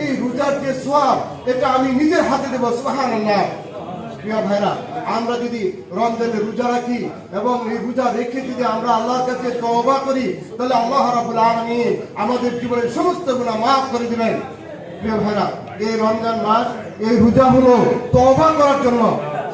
এই রোজার যে সোয়াব, এটা আমি নিজের হাতে দেবো, সুবহানাল্লাহ। প্রিয় ভাইরা, আমরা যদি রমজানে রোজা রাখি এবং এই রোজা রেখে যদি আমরা আল্লাহর কাছে তওবা করি, তাহলে আল্লাহ রাব্বুল আলামিন আমাদের জীবনের সমস্ত গুনাহ মাফ করে দিবেন। প্রিয় ভাইরা, এই রমজান মাস, এই রোজা হলো তওবা করার জন্য,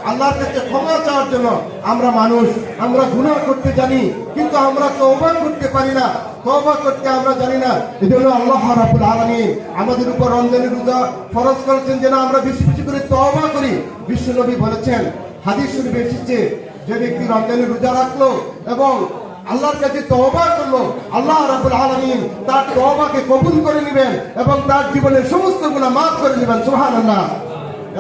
আল্লাহর কাছে ক্ষমা চাওয়ার জন্য। আমরা মানুষ, আমরা গুনাহ করতে জানি, কিন্তু আমরা তওবা করতে পারি না। তওবা করতে আমরা জানি না। এই জন্য আল্লাহ রাব্বুল আলামিন। আমাদের উপর রমজানের রোজা ফরজ করেছেন যেন আমরা বেশি বেশি করে তওবা করি। বিশ্বনবী বলেছেন, হাদিস শরীফে এসেছে, যে ব্যক্তি রমজানের রোজা রাখল এবং আল্লাহর কাছে তওবা করল, আল্লাহ রাব্বুল আলামিন তার তওবাকে কবুল করে নেবেন এবং তার জীবনের সমস্ত গুনাহ মাফ করে নেবেন। সুবহানাল্লাহ।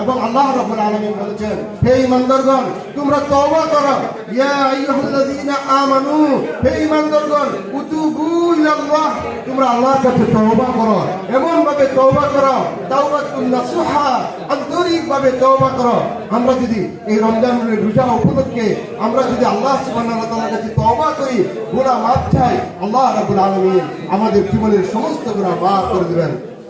এবং আল্লাহ রাব্বুল আলামিন বলেছেন, হে ইমানদারগণ তোমরা তওবা করো। ইয়া আইয়ুহাল্লাযীনা আমানু, হে ইমানদারগণ উতুবু ইলাল্লাহ। তোমরা আল্লাহর কাছে তওবা করো এমন ভাবে তওবা করো, তাওবাতুন নাসুহা আন্তরিক ভাবে তওবা করো। আমরা যদি এই রমজানের রোজা উপলক্ষে আমরা যদি আল্লাহ সুবহানাহু ওয়া তাআলার কাছে তওবা করি গুনাহ মাফ চাই, আল্লাহ রাব্বুল আলামিন আমাদের জীবনের সমস্ত গুনাহ মাফ করে দিবেন।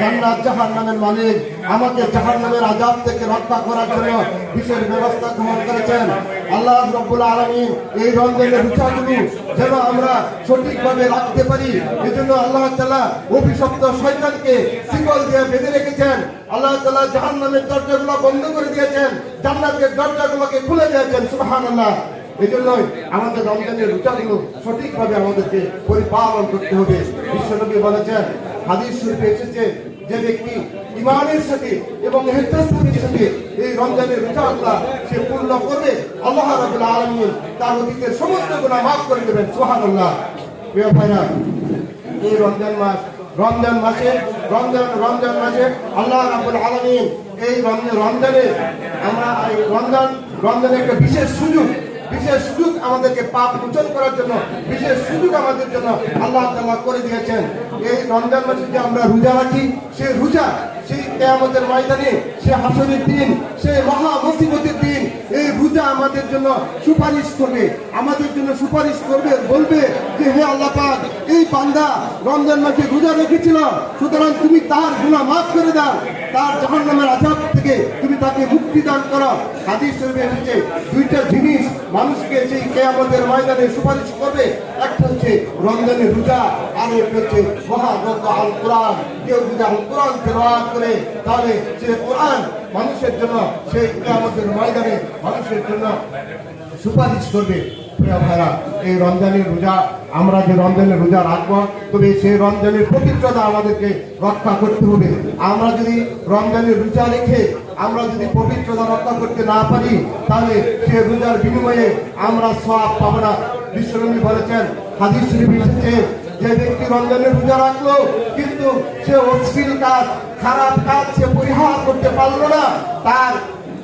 জান্নাত জাহান্নামের মালিক। আমাকে জাহান্নামের আযাব থেকে রক্ষা করার জন্য বিশেষ ব্যবস্থা গ্রহণ করেছেন। আল্লাহ রব্বুল আলামিন এই রমজানের রুচাগুলো যেন আমরা সঠিকভাবে রাখতে পারি। এজন্য আল্লাহ তাআলা অভিশপ্ত শয়তানকে শিকল দিয়ে বেঁধে রেখেছেন। আল্লাহ তাআলা জাহান্নামের দরজাগুলো বন্ধ করে দিয়েছেন। জান্নাতের দরজাগুলোকে খুলে দিয়েছেন। সুবহানাল্লাহ। এই জন্যই আমাদের রমজানের রোজাগুলো সঠিকভাবে আমাদেরকে পরিপালন করতে হবে। বিশ্বনবী বলেছেন, হাদিস শরীফে এসেছে যে ব্যক্তি ইমানের সাথে এবং হেতাস্থানের সাথে এই রমজানের রোজাগুলা সে পূর্ণ করবে, আল্লাহ রাবুল আলমিন তার অতীতের সমস্ত গুণা মাফ করে দেবেন, সুবহানাল্লাহ। প্রিয় ভাইরা, এই রমজান মাস, রমজান মাসে, রমজান রমজান মাসে আল্লাহ রাবুল আলমিন এই রমজান আমরা রমজান, রমজানের একটা বিশেষ সুযোগ বিশেষ সুযোগ আমাদেরকে পাপ মোচন করার জন্য, বিশেষ সুযোগ আমাদের জন্য আল্লাহ তাআলা করে দিয়েছেন। এই রমজান মাসে যে আমরা রোজা রাখি সে রোজা, সেই কেয়ামতের ময়দানে সে হাসরের দিন সে মহা মুসিবতের দিন, এই রোজা আমাদের জন্য সুপারিশ করবে। আমাদের জন্য সুপারিশ করবে, বলবে যে, হে আল্লাহ পাক, এই বান্দা রমজান মাসে রোজা রেখেছিল, সুতরাং তুমি তার গুনাহ মাফ করে দাও, তার জাহান্নামের আযাব থেকে তাকে মুক্তি দান করা হাদিস শরীফে এসেছে। দুইটা জিনিস মানুষকে সেই কেয়ামতের ময়দানে সুপারিশ করবে। একটা হচ্ছে রমজানের রোজা, আর একটা হচ্ছে মহাগ্রন্থ আল কোরআন কেউ যদি আল কোরআন তেলাওয়াত করে, তাহলে সে কোরআন মানুষের জন্য সেই কেয়ামতের ময়দানে মানুষের জন্য সুপারিশ করবে। প্রিয় ভাইরা, এই রমজানের রোজা, আমরা যে রমজানের রোজা রাখব, তবে সেই রমজানের পবিত্রতা আমাদেরকে রক্ষা করতে হবে। আমরা যদি রমজানের রোজা রেখে আমরা যদি পবিত্রতা রক্ষা করতে না পারি, তাহলে সে রোজার বিনিময়ে আমরা সব পাবো না। বিশ্বনবী বলেছেন, হাদিস শরীফ এসেছে, যে ব্যক্তি রমজানের রোজা রাখল, কিন্তু সে অশ্লীল কাজ, খারাপ কাজ সে পরিহার করতে পারল না, তার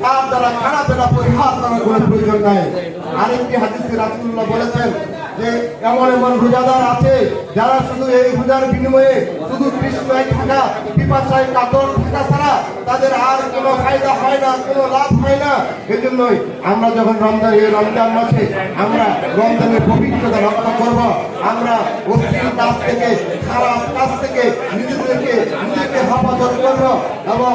তার দ্বারা পরিহার করার প্রয়োজন নাই। আরেকটি হাদিসে রাসূলুল্লাহ বলেছেন যে, এমন এমন রোজাদার আছে, যারা শুধু এই রোজার বিনিময়ে শুধু তৃষ্ণায় থাকা, পিপাসায় কাতর থাকা ছাড়া তাদের আর কোনো ফায়দা হয় না, কোনো লাভ হয় না। আমরা যখন রমজান, এই রমজান মাসে আমরা রমজানের পবিত্রতা রক্ষা করব, আমরা অশ্লীল কাজ থেকে, খারাপ কাজ থেকে নিজেদেরকে, নিজেকে হেফাজত করব। এবং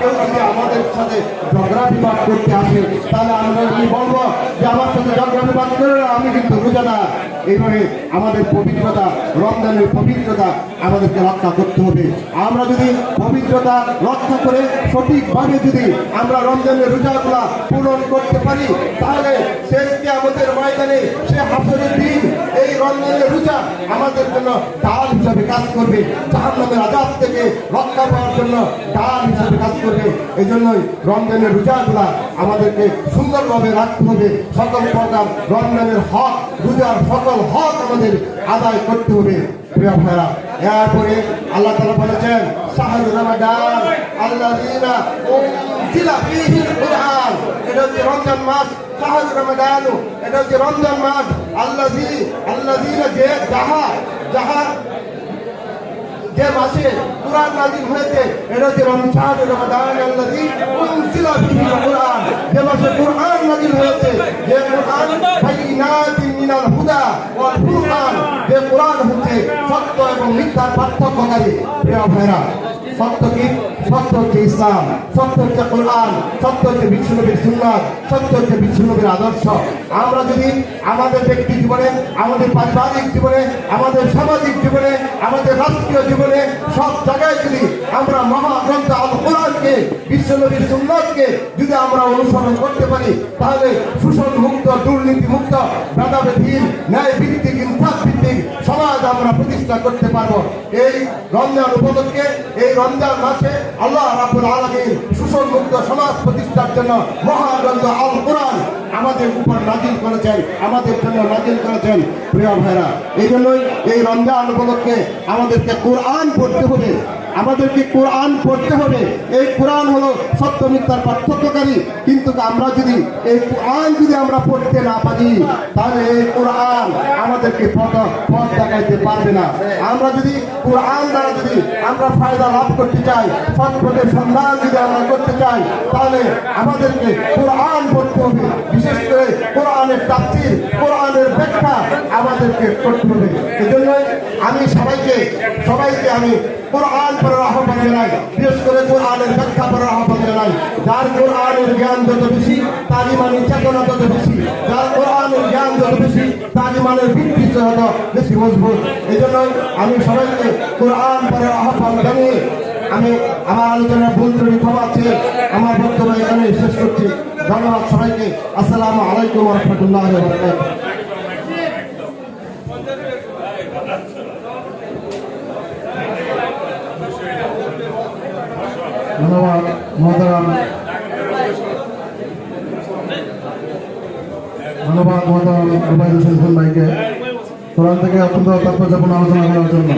কেউ যদি আমাদের সাথে ঝগড়া বিবাদ করতে আসে তাহলে আমরা কি বলব যে আমার সাথে ঝগড়া বিবাদ করে না, আমি কিন্তু রোজাদার এইভাবে আমাদের পবিত্রতা রমজানের পবিত্রতা আমাদেরকে রক্ষা করতে হবে। আমরা যদি পবিত্রতা রক্ষা করে সঠিকভাবে যদি আমরা রমজানের রোজাগুলা পূরণ করতে পারি তাহলে সেই আমাদের ময়দানে সে হাসরের দিন এই রমজানের রোজা আমাদের জন্য ডাল হিসাবে কাজ করবে। জাহান্নামের আজাদ থেকে রক্ষা পাওয়ার জন্য ডাল হিসাবে কাজ করবে? এই জন্যই রমজানের রোজাগুলা আমাদেরকে সুন্দরভাবে রাখতে হবে। সকল প্রকার রমজানের হক, রোজার সকল হক আমাদের আদায় করতে হবে। এরপরে আল্লাহ তালা বলেছেন আল্লাহ রমজান মাস। আল্লাযী, আল্লাযীনা যে যাহা যাহা যে মাসে কোরআন নাজিল হয়েছে। এটা হচ্ছে রমজান রমাদান আল্লাযী উনজিলা ফীহিল কুরআন। যে মাসে কুরআন নাযিল হয়েছে। যে কোরআন বাইনাতিন মিনাল হুদা ওয়াল ফুরকান, যে কুরআন হচ্ছে সত্য এবং মিথ্যার পার্থক্যকারী। সত্য কি সত্য হচ্ছে ইসলাম সত্য হচ্ছে কোরআন সত্য হচ্ছে বিষ্ণুনবীর সুন্নাত সত্য হচ্ছে বিষ্ণুনবীর আদর্শ। আমরা যদি আমাদের ব্যক্তি জীবনে, আমাদের পারিবারিক জীবনে, আমাদের সামাজিক জীবনে, আমাদের রাষ্ট্রীয় জীবনে, সব জায়গায় যদি আমরা মহাগ্রন্থ আল কোরআনকে, বিশ্বনবীর সুন্নাতকে যদি আমরা অনুসরণ করতে পারি, তাহলে শোষণ মুক্ত দুর্নীতি মুক্ত ভেদাভেদহীন ন্যায় ভিত্তিক আমরা প্রতিষ্ঠা করতে পারব। এই রমজান উপলক্ষে, এই রমজান মাসে আল্লাহ রাবুল আলমীর শোষণ সমাজ প্রতিষ্ঠার জন্য মহাগ্রন্থ আল কোরআন আমাদের উপর নাজিল করেছেন, আমাদের জন্য নাজিল করেছেন। প্রিয় ভাইরা, এই জন্যই এই রমজান উপলক্ষে আমাদেরকে কোরআন পড়তে হবে। আমাদেরকে কোরআন পড়তে হবে। এই কোরআন হলো সত্য মিথ্যার পার্থক্যকারী। কিন্তু আমরা যদি এই কোরআন যদি আমরা পড়তে না পারি, তাহলে এই কোরআন আমাদেরকে পথ পথ দেখাইতে পারবে না। আমরা যদি কোরআন দ্বারা যদি আমরা ফায়দা লাভ করতে চাই সৎ পথের সন্ধান যদি আমরা করতে চাই, তাহলে আমাদেরকে কোরআন পড়তে হবে। বিশেষ করে কোরআনের তাফসির, কোরআনের ব্যাখ্যা আমাদেরকে করতে হবে। এজন্য আমি সবাইকে আমি কোরআন পড়ার আহ্বান জানাই। বিশেষ করে কোরআনের ব্যাখ্যা পড়ার আহ্বান জানাই। যার কোরআনের জ্ঞান যত বেশি তার ইমানের চেতনা তত বেশি। যার কোরআনের জ্ঞান যত বেশি তার ইমানের ভিত্তি তত বেশি মজবুত। এই জন্য আমি সবাইকে কোরআন পড়ার আহ্বান জানিয়ে আমি আমার আলোচনার ভুল ত্রুটি ক্ষমা আমার বক্তব্য এখানে শেষ করছি। ধন্যবাদ সবাইকে। আসসালামু আলাইকুম রহমতুল্লাহ ধন্যবাদ মহতারাম ধন্যবাদ মহতারাম রুবাই হোসেন ভাইকে। কোরআন থেকে অত্যন্ত তাৎপর্যপূর্ণ আলোচনা করার জন্য।